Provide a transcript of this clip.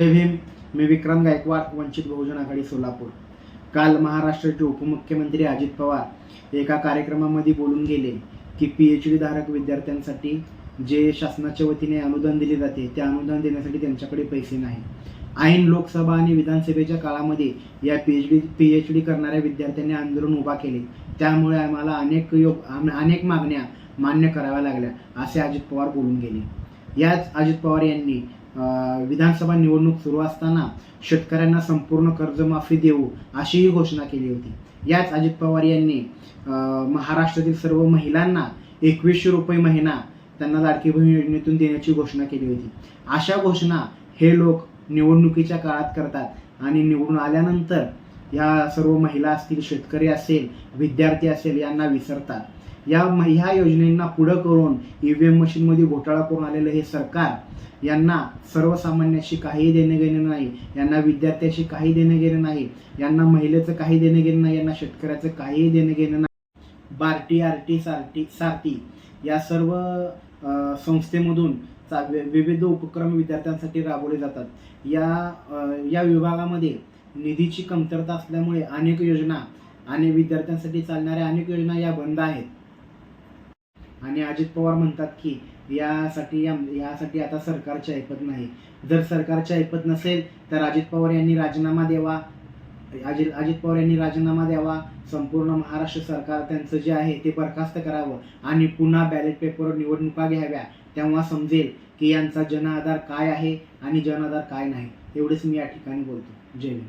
जय भीम. मी विक्रम गायकवाड वंचित बहुजन आघाडी सोलापूर. काल महाराष्ट्राचे उपमुख्यमंत्री अजित पवार एका कार्यक्रमामध्ये बोलून गेले की पी एच डी धारक विद्यार्थ्यांसाठी जे शासनाच्या वतीने अनुदान दिले जाते ते अनुदान देण्यासाठी त्यांच्याकडे पैसे नाही. ऐन लोकसभा आणि विधानसभेच्या काळामध्ये या P H D P H D करणाऱ्या विद्यार्थ्यांनी आंदोलन उभा केले. त्यामुळे आम्हाला अनेक योग अनेक मागण्या मान्य कराव्या लागल्या असे अजित पवार बोलून गेले. याच अजित पवार यांनी विधानसभा निवडणूक सुरू असताना शेतकऱ्यांना संपूर्ण कर्जमाफी देऊ अशीही घोषणा केली होती. याच अजित पवार यांनी महाराष्ट्रातील सर्व महिलांना एकवीसशे रुपये महिना त्यांना लाडकी बहीण योजनेतून देण्याची घोषणा केली होती. अशा घोषणा हे लोक निवडणुकीच्या काळात करतात आणि निवडून आल्यानंतर या सर्व महिला असतील शेतकरी असेल विद्यार्थी असेल यांना विसरतात. या ह्या योजनेंना पुढं करून ई व्ही एम मशीनमध्ये घोटाळा करून आलेलं हे सरकार यांना सर्वसामान्याशी काही देणं घेणं नाही यांना विद्यार्थ्याशी काही देणं घेणं नाही यांना महिलेचं काही देणं घेणं नाही यांना शेतकऱ्याचं काही देणं घेणं नाही. बार्टी आरटी सारटी सारटी या सर्व संस्थेमधून चा विविध उपक्रम विद्यार्थ्यांसाठी राबवले जातात. या या विभागामध्ये निधीची कमतरता असल्यामुळे अनेक योजना आणि विद्यार्थ्यांसाठी चालणाऱ्या अनेक योजना या बंद आहेत. आणि अजित पवार म्हणतात की यासाठी यासाठी आता सरकारचे ऐपत नाही. जर सरकारचे ऐपत नसेल तर अजित पवार यांनी राजीनामा द्यावा. अजित अजित पवार यांनी राजीनामा द्यावा. संपूर्ण महाराष्ट्र सरकार त्यांचं जे आहे ते बरखास्त करावं. आणि पुन्हा बॅलेट पेपरवर निवडणुका घ्याव्या. तेव्हा समजेल की यांचा जनआधार काय आहे आणि जनआधार काय नाही. एवढेच मी या ठिकाणी बोलतो. जय हिंद.